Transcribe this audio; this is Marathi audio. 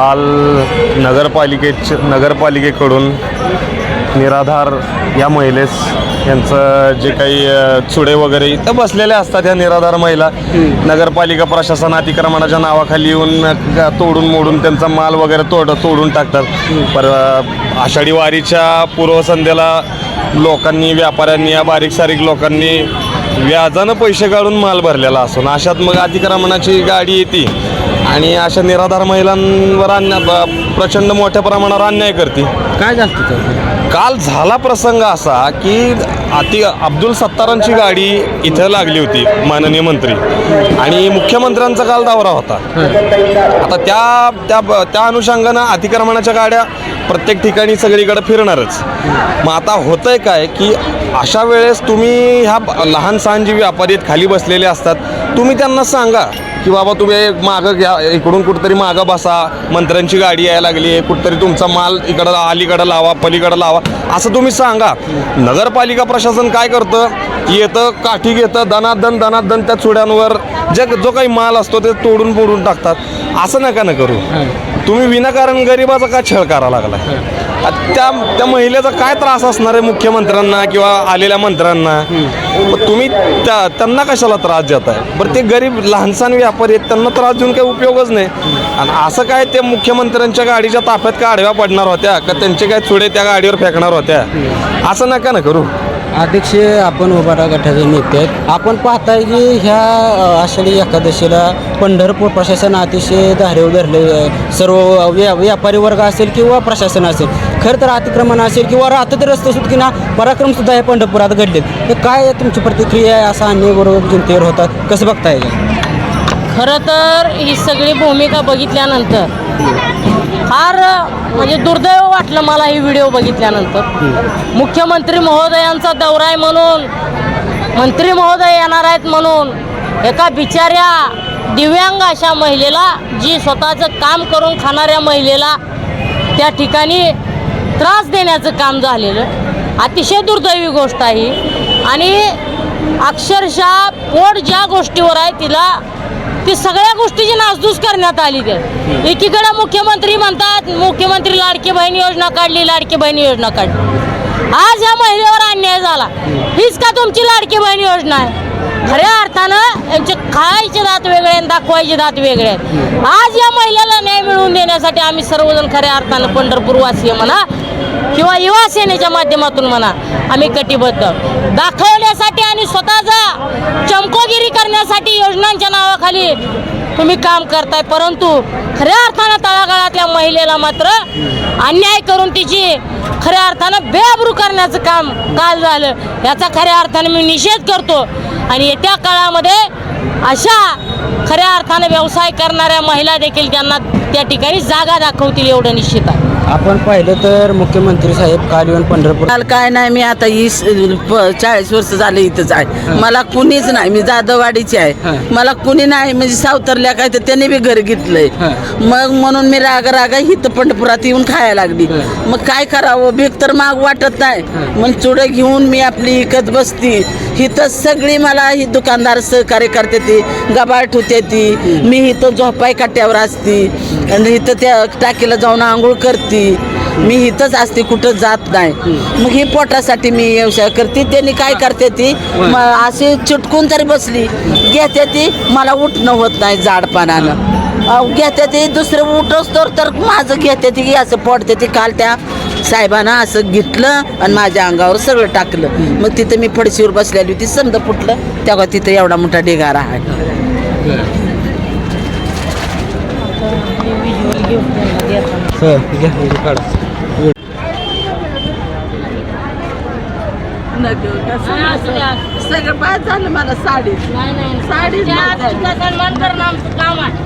काल नगरपालिकेच नगरपालिकेकडून निराधार या महिलेस यांचं जे काही चुडे वगैरे इथं बसलेल्या असतात ह्या निराधार महिला नगरपालिका प्रशासन अतिक्रमणाच्या नावाखाली येऊन तोडून मोडून त्यांचा माल वगैरे तोड तोडून टाकतात. पर आषाढी वारीच्या पूर्वसंध्येला लोकांनी व्यापाऱ्यांनी या बारीक सारीक लोकांनी व्याजानं पैसे काढून माल भरलेला असून अशात मग अतिक्रमणाची गाडी येते. आणि अशा निराधार महिलांवर अन्याय ब- प्रचंड मोठ्या प्रमाणावर अन्याय करते. काय जास्त काल झाला प्रसंग असा की अति अब्दुल सत्तारांची गाडी इथं लागली होती माननीय मंत्री. आणि मुख्यमंत्र्यांचा काल दौरा होता. आता त्या त्या त्या अनुषंगानं अतिक्रमणाच्या गाड्या प्रत्येक ठिकाणी सगळीकडे फिरणारच. मग आता होतंय काय की अशा वेळेस तुम्ही ह्या ब- लहान सहान जी व्यापारी आहेत, खाली बसलेले असतात तुम्ही त्यांना सांगा की बाबा तुम्ही मागं घ्या इकडून कुठंतरी मागं बसा मंत्र्यांची गाडी यायला लागली आहे कुठंतरी तुमचा माल इकडं अलीकडं लावा पलीकडं लावा असं तुम्ही सांगा. नगरपालिका प्रशासन काय करतं? येतं काठी घेतं दनादन दनादन त्या चुड्यांवर जे जो काही माल असतो ते तोडून फोडून टाकतात. असं नका ना करू. तुम्ही विनाकारण गरिबाचा का छळ करा लागला त्या त्या महिलेचा काय त्रास असणार आहे मुख्यमंत्र्यांना किंवा आलेल्या मंत्र्यांना? तुम्ही त्या त्यांना कशाला त्रास देताय? बरं ते गरीब लहानसहान व्यापारी आहेत त्यांना त्रास देऊन काही उपयोगच नाही. आणि असं काय ते मुख्यमंत्र्यांच्या गाडीच्या ताफ्यात का आडव्या पडणार होत्या का त्यांचे काय चुडे त्या गाडीवर फेकणार होत्या? असं नका ना करू. अध्यक्ष आपण उभारा गटाचे नेते आहेत. आपण पाहताय की ह्या आषाढी एकादशीला पंढरपूर प्रशासन अतिशय धारेव धरले सर्व व्या व्यापारी वर्ग असेल किंवा प्रशासन असेल खरं तर अतिक्रमण असेल किंवा रात्र रस्ते सुटकी ना पराक्रम सुद्धा हे पंढरपुरात घडलेत. तर काय तुमची प्रतिक्रिया आहे असा अन्याय बरोबर जनतेवर होतात कसं बघताय? का खरं तर ही सगळी भूमिका बघितल्यानंतर फार म्हणजे दुर्दैव वाटलं मला ही व्हिडिओ बघितल्यानंतर मुख्यमंत्री महोदयांचा दौरा आहे म्हणून मंत्री महोदय येणार आहेत म्हणून एका बिचाऱ्या दिव्यांग अशा महिलेला जी स्वतःचं काम करून खाणाऱ्या महिलेला त्या ठिकाणी त्रास देण्याचं काम झालेलं अतिशय दुर्दैवी गोष्ट आहे. आणि अक्षरशः पोट ज्या गोष्टीवर आहे तिला ती सगळ्या गोष्टीची नासधूस करण्यात आली ते. एकीकडे मुख्यमंत्री म्हणतात मुख्यमंत्री लाडकी बहीण योजना काढली लाडकी बहीण योजना काढली. आज या महिलेवर अन्याय झाला. हीच का तुमची लाडकी बहीण योजना आहे? खऱ्या अर्थानं यांचे खायचे दात वेगळे आणि दाखवायचे दात वेगळे आहेत. आज या महिलेला न्याय मिळवून देण्यासाठी आम्ही सर्वजण खऱ्या अर्थानं पंढरपूरवासीय म्हणा किंवा युवा सेनेच्या माध्यमातून म्हणा आम्ही कटिबद्ध. दाखवण्यासाठी आणि स्वतःचा चमकोगिरी करण्यासाठी योजनांच्या नावाखाली तुम्ही काम करताय. परंतु खऱ्या अर्थानं तळागाळातल्या महिलेला मात्र अन्याय करून तिची खऱ्या अर्थानं बेअब्रू करण्याचं काम काल झालं. याचा खऱ्या अर्थानं मी निषेध करतो. आणि येत्या काळामध्ये अशा खऱ्या अर्थानं व्यवसाय करणाऱ्या महिला देखील त्यांना त्या ठिकाणी जागा दाखवतील एवढं निश्चित आहे. आपण पाहिलं तर मुख्यमंत्री साहेब काल येऊन पंढरपूर मला काय नाही मी आता वीस चाळीस वर्ष झाले इथंच आहे. मला कुणीच नाही मी जाधववाडीची आहे. मला कुणी नाही म्हणजे सावतरल्या काय तर त्यांनी बी घर घेतलंय. मग म्हणून मी राग रागा इथं पंढरपुरात येऊन खायला लागली. मग काय करावं? भीक तर माग वाटत नाही. मग चुडं घेऊन मी आपली इकत बसती. इथं सगळी मला ही दुकानदार सहकार्य करते ती गबाळ ठेवते ती. मी इथं झोपाय काट्यावर असती. आणि इथं त्या टाकीला जाऊन आंघोळ करते. मी इथंच असते कुठं जात नाही. मग ही पोटासाठी मी व्यवसाय करते. त्यांनी काय करते ती? म- अशी चिटकून जरी बसली. घेते ती. मला उठणं होत नाही जाडपानानं अहो, घेते ती. दुसरं उठच तर तर माझं घेते ती. असं पडते ती काल त्या साहेबांना असं घेतलं आणि माझ्या अंगावर सगळं टाकलं. मग तिथं मी फडशीवर बसलेली होती. समजा फुटलं. तेव्हा तिथं एवढा मोठा ढिगारा आहे. सगळं बाद झालं मला साडी आमचं काम आहे.